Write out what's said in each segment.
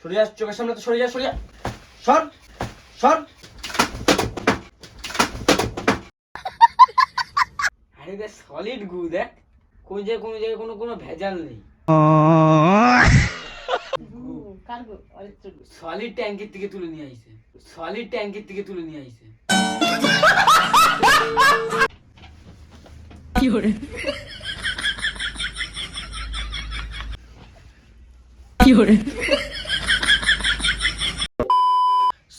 সরে যা চোখের সামনে তো সরে যা সরে যা সর। সর আরে দেখ সলিড গু, দেখ। কোন জায়গায় কোনো জায়গায় কোনো কোনো ভেজাল নেই। সলিড ট্যাঙ্কের থেকে তুলে নিয়ে আইছে। সলিড ট্যাঙ্কের থেকে তুলে নিয়ে আইছে।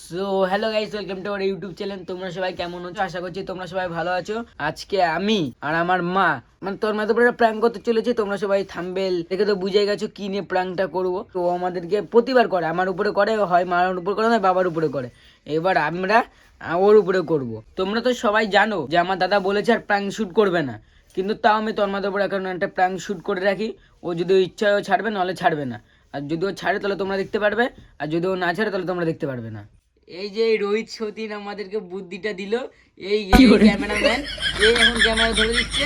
So hello guys welcome to our YouTube channel তোমরা সবাই কেমন আছো? আশা করছি তোমরা সবাই ভালো আছো। আজকে আমি আর আমার মা মানে তোর মাঝে উপরে প্র্যাঙ্ক করতে চলেছি, তোমরা সবাই থাম্বেল। দেখে তো বুঝে গেছো কি নিয়ে প্র্যাঙ্কটা করব। তো আমাদেরকে প্রতিবার করে, আমার উপরে করে, হয় মার উপরে করে, নয় বাবার উপরে করে। এবার আমরা ওর উপরে করব। তোমরা তো সবাই জানো যে আমার দাদা বলেছে আর প্র্যাঙ্ক শ্যুট করবে না। কিন্তু তাও আমি তোর মাথার উপরে এখন একটা প্র্যাঙ্ক শ্যুট করে রাখি। ও যদি ইচ্ছা হয় ছাড়বে নাহলে ছাড়বে না। আর যদি ও ছাড়ে, তাহলে তোমরা দেখতে পারবে। আর যদি ও না ছাড়ে, তাহলে তোমরা দেখতে পারবে না। এই যে এই রোহিত সতীন আমাদেরকে বুদ্ধিটা দিল এই ক্যামেরাম্যান এই এখন ক্যামেরা ধরে দিচ্ছে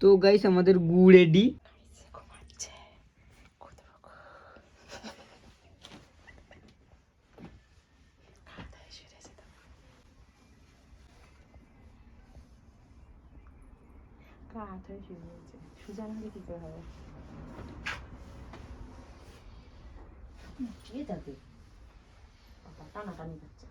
তো গাইস আমাদের গু রেডি 아까 5시 이후에 주장 하기 전에 뒤에다 대 아빠 따라가는 거지?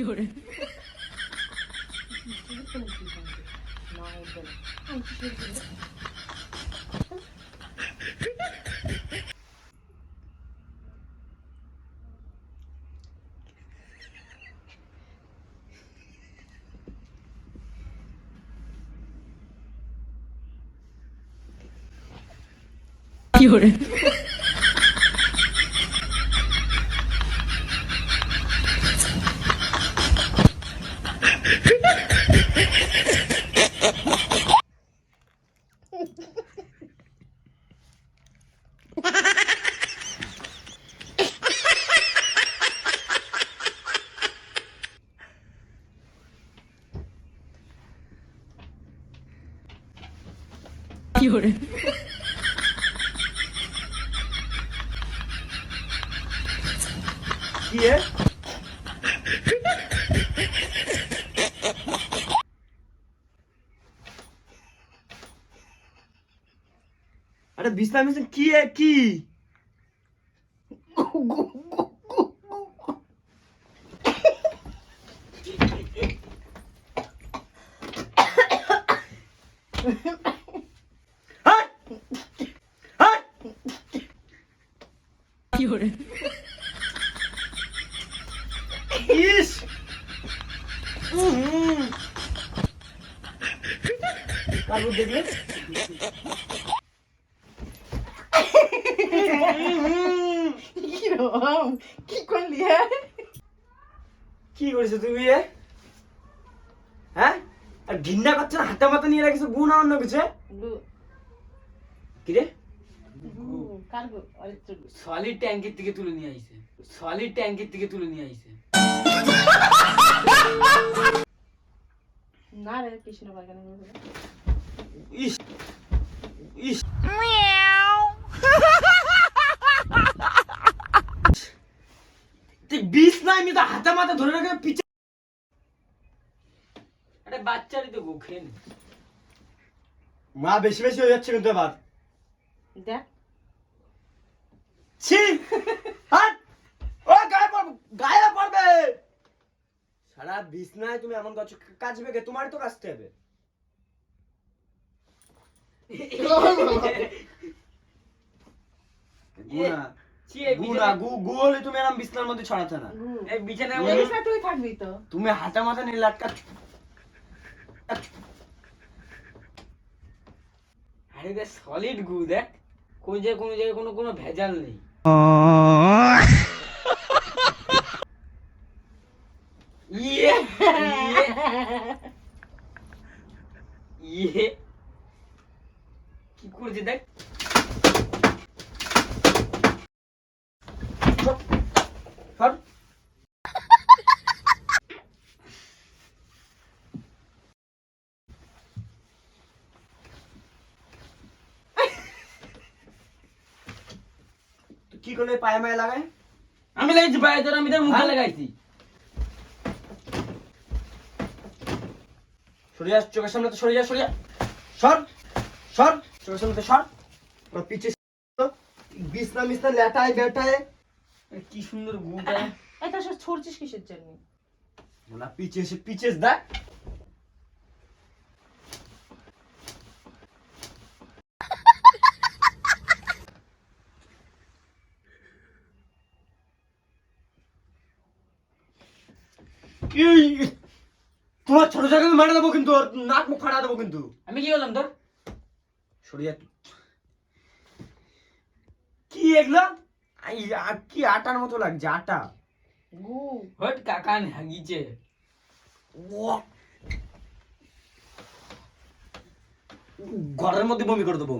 요래. 나이 들. 아이 করছে কি এ? আরে বিছনা মিশন কি কি! হাট! ইস। দেখলে? কিরম কি করলি হ্যাঁ? কি করেছ তুমি এ? হ্যাঁ? আর ঘিন্না করছ না হাতে মাথা নিয়ে রাখিছো গুণ অন্য কিছু গু। কি রে? গু কার গু গু। সলিড ট্যাঙ্কের থেকে তুলে নিয়ে আইছে। সলিড ট্যাঙ্কের থেকে তুলে নিয়ে আইছে। না রে কৃষ্ণ বাগানে ইস ইস। বিষ নাই আমি তো হাতে মাথা ধরে রাখে পিছে আরে বাচ্চারই তো গো খেয়ে নে। মা বেশি বেশি হয়ে যাচ্ছে কিন্তু এবার। দেখ। ছি হাট। ও গায়ে পড়বে গায়ে পড়বে। সারা বিছনায় তুমি এমন করছ কাচবে কে তোমারই তো কাচতে হবে। গুনা গুনা গু গু হলে তুমি এরকম বিছনার মধ্যে ছড়াতে না। এই বিছানার মধ্যে তুই থাকবি তো। তুমি হাতে মাথা নিয়ে লাটকা আরে দেখ সলিড গু দেখ। কোন জায়গায় কোনো জায়গায় কোনো কোনো ভেজাল নেই। ইয়ে ইয়ে ইয়ে কি করছে দেখ সর, সর। তুই কি করলে পায়ে মায়ে লাগায়? আমি লাগাইছি পায়ে তোর আমি তোর মুখে হ্যাঁ? লাগাইছি। সরে যা চোখের সামনে তো সরে যা সরে যা সর সর চোখের সামনে তো সর। ওরা পিছিয়ে বিছনা মিছনা লেটায় বেটায়। কি সুন্দর গুটা এই তো সব ছড়ছিস কিসের জন্য? না পিছিয়ে এসে পিছিয়ে দেখ তোমার ছোট জায়গায় মেরে দেবো কিন্তু নাক মুখ ফাটা দেবো কিন্তু। আমি কি করলাম তোর? কি এগুলো? কি আটার মতো লাগছে আটা? গু। হট কাকান হাগিছে। ঘরের মধ্যে বমি করে দেবো।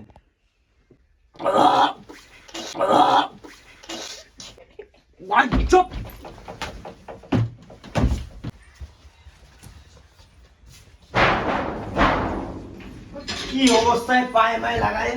চুপ! কি অবস্থায় পায়ে মায়ে লাগায়?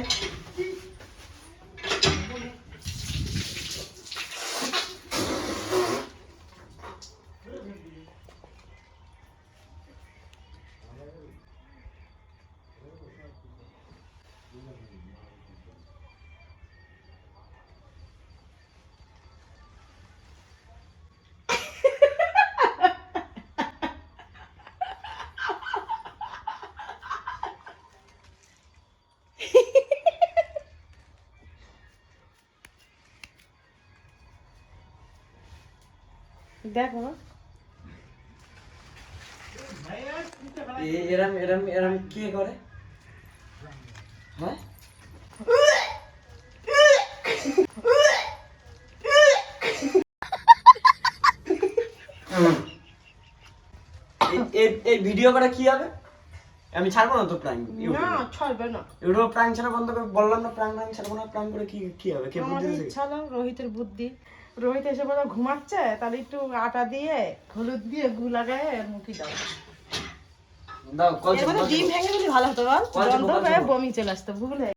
দেখ। এরম এরম এরম কে করে? হ্যাঁ? এই ভিডিও করে কি হবে? আমি ছাড়বো না তো প্রাঙ্ক না ছাড়বে না। ইউটিউব প্রাঙ্ক ছাড়া বন্ধ করে বললাম না প্রাঙ্ক প্রাঙ্ক ছাড়বো না প্রাঙ্ক করে কি কি হবে? কে বুদ্ধি রোহিতের বুদ্ধি। রোহিত এসে বলো ঘুমাচ্ছে? তাহলে একটু আটা দিয়ে হলুদ দিয়ে গু লাগায় মুখি দাও। দাও কল ডিম ভেঙে দিলে ভালো হতো বল। বন্ধ হয়ে বমি চলে আসতো ভুল